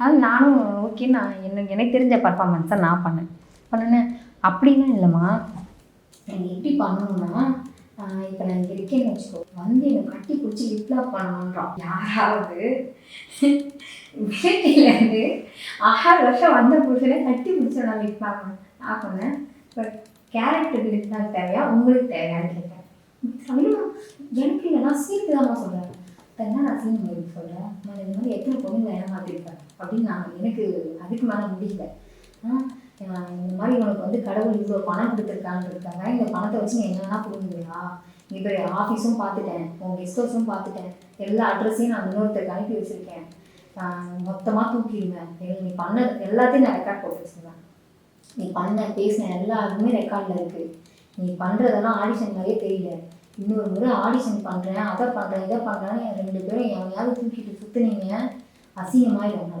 அது நானும் ஓகே நான் எனக்கு எனக்கு தெரிஞ்ச பர்ஃபார்மன்ஸை நான் பண்ணேன். பண்ணினேன் அப்படிலாம் இல்லைம்மா. நீங்கள் எப்படி பண்ணணும்னா இப்போ நான் இங்கே இருக்கேன்னு வச்சுக்கோ. வந்து என்னை கட்டி பிடிச்சி லிப்லாப் பண்ணணுன்றான் யாராவது? வீட்டிலேருந்து ஆறு வருஷம் வந்த புருஷனை கட்டி பிடிச்சி நான் லிப்லாப் நான் பண்ணேன் பட் கேரக்டர் லிப்லாப் தேவையா? உங்களுக்கு தேவையான்னு கேட்டேன். எனக்கு இல்லைன்னா சீட்டு தான் சொல்கிறேன் என்ன நான் உங்களுக்கு சொல்கிறேன் நான் இந்த மாதிரி எத்தனை பொண்ணுங்களை ஏமாத்திருப்பேன் அப்படின்னு நான் எனக்கு அதுக்கு மேலே முடியல. இந்த மாதிரி உனக்கு வந்து கடவுள் இவ்வளோ பணம் கொடுத்துருக்கான்றதுக்காக இந்த பணத்தை வச்சு நீ என்னென்னா வேணா புரிஞ்சுங்களா இப்போ ஆஃபீஸும் பார்த்துட்டேன். உன் கெஸ்ட் ஹவுஸும் பார்த்துட்டேன். எல்லா அட்ரஸையும் நான் இன்னொருத்தருக்கு அனுப்பி வச்சுருக்கேன். மொத்தமாக தூக்கிடுவேன் எல் நீ பண்ண எல்லாத்தையும் நான் ரெக்கார்ட் போட்டு வச்சுருந்தேன் நீ பண்ண பேசின எல்லாருமே ரெக்கார்டில் இருக்குது நீ பண்ணுறதெல்லாம் ஆடிஷன் மாதிரியே தெரியல. இன்னொரு முறை ஆடிஷன் பண்ணுறேன் அதை பண்ணுறேன் இதை பண்ணுறேன்னு ரெண்டு பேரும் எவனையாவது தூக்கிட்டு சுற்றுனீங்க அசிங்கமாயிடும்